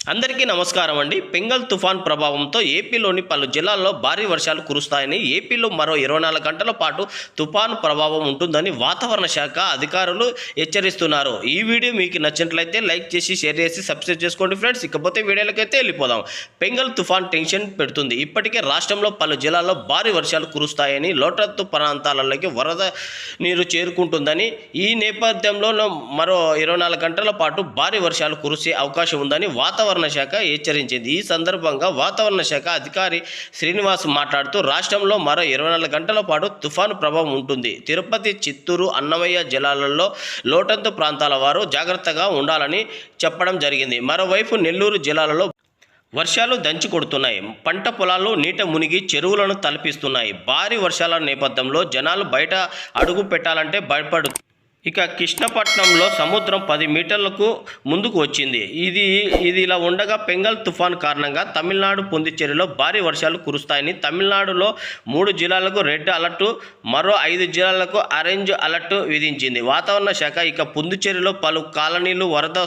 అందరికీ నమస్కారం అండి. పెంగల్ తుఫాన్ ప్రభావంతో ఏపీలోని పలు జిల్లాల్లో భారీ వర్షాలు కురుస్తాయని ఏపీలో మరో ఇరవై నాలుగు గంటల పాటు తుఫాన్ ప్రభావం ఉంటుందని వాతావరణ శాఖ అధికారులు హెచ్చరిస్తున్నారు. ఈ వీడియో మీకు నచ్చినట్లయితే లైక్ చేసి షేర్ చేసి సబ్స్క్రైబ్ చేసుకోండి ఫ్రెండ్స్. ఇకపోతే వీడియోలకైతే వెళ్ళిపోదాం. పెంగల్ తుఫాన్ టెన్షన్ పెడుతుంది. ఇప్పటికే రాష్ట్రంలో పలు జిల్లాల్లో భారీ వర్షాలు కురుస్తాయని లోటత్తు ప్రాంతాలలోకి వరద నీరు చేరుకుంటుందని ఈ నేపథ్యంలో మరో ఇరవై నాలుగు గంటల పాటు భారీ వర్షాలు కురిసే అవకాశం ఉందని వాతావరణ శాఖ హెచ్చరించింది. ఈ సందర్భంగా వాతావరణ శాఖ అధికారి శ్రీనివాస్ మాట్లాడుతూ రాష్ట్రంలో మరో ఇరవై నాలుగు గంటల పాటు తుఫాను ప్రభావం ఉంటుంది. తిరుపతి చిత్తూరు అన్నమయ్య జిల్లాలలో లోటంతు ప్రాంతాల వారు జాగ్రత్తగా ఉండాలని చెప్పడం జరిగింది. మరోవైపు నెల్లూరు జిల్లాలలో వర్షాలు దంచి కొడుతున్నాయి. పంట పొలాల్లో నీట మునిగి చెరువులను తలపిస్తున్నాయి. భారీ వర్షాల నేపథ్యంలో జనాలు బయట అడుగు పెట్టాలంటే భయపడు ఇక కృష్ణపట్నంలో సముద్రం పది మీటర్లకు ముందుకు వచ్చింది. ఇది ఇది ఇలా ఉండగా పెంగల్ తుఫాన్ కారణంగా తమిళనాడు పుందుచ్చేరిలో భారీ వర్షాలు కురుస్తాయని తమిళనాడులో మూడు జిల్లాలకు రెడ్ అలర్ట్ మరో ఐదు జిల్లాలకు ఆరెంజ్ అలర్ట్ విధించింది. వాతావరణ శాఖ ఇక పుందుచ్చేరిలో పలు కాలనీలు వరద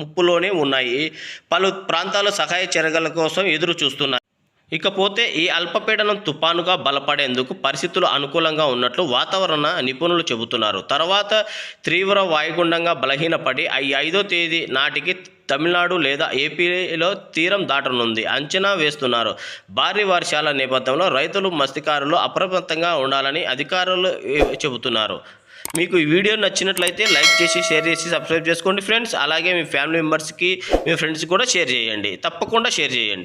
ముప్పులోనే ఉన్నాయి. పలు ప్రాంతాలు సహాయ చర్యల కోసం ఎదురు చూస్తున్నాయి ఇకపోతే ఈ అల్పపీడనం తుపానుగా బలపడేందుకు పరిస్థితులు అనుకూలంగా ఉన్నట్లు వాతావరణ నిపుణులు చెబుతున్నారు. తర్వాత తీవ్ర వాయుగుండంగా బలహీనపడి ఈ ఐదో తేదీ నాటికి తమిళనాడు లేదా ఏపీలో తీరం దాటనుంది. అంచనా వేస్తున్నారు. భారీ వర్షాల నేపథ్యంలో రైతులు మత్స్యకారులు అప్రమత్తంగా ఉండాలని అధికారులు చెబుతున్నారు. మీకు ఈ వీడియో నచ్చినట్లయితే లైక్ చేసి షేర్ చేసి సబ్స్క్రైబ్ చేసుకోండి ఫ్రెండ్స్. అలాగే మీ ఫ్యామిలీ మెంబర్స్కి మీ ఫ్రెండ్స్కి కూడా షేర్ చేయండి. తప్పకుండా షేర్ చేయండి.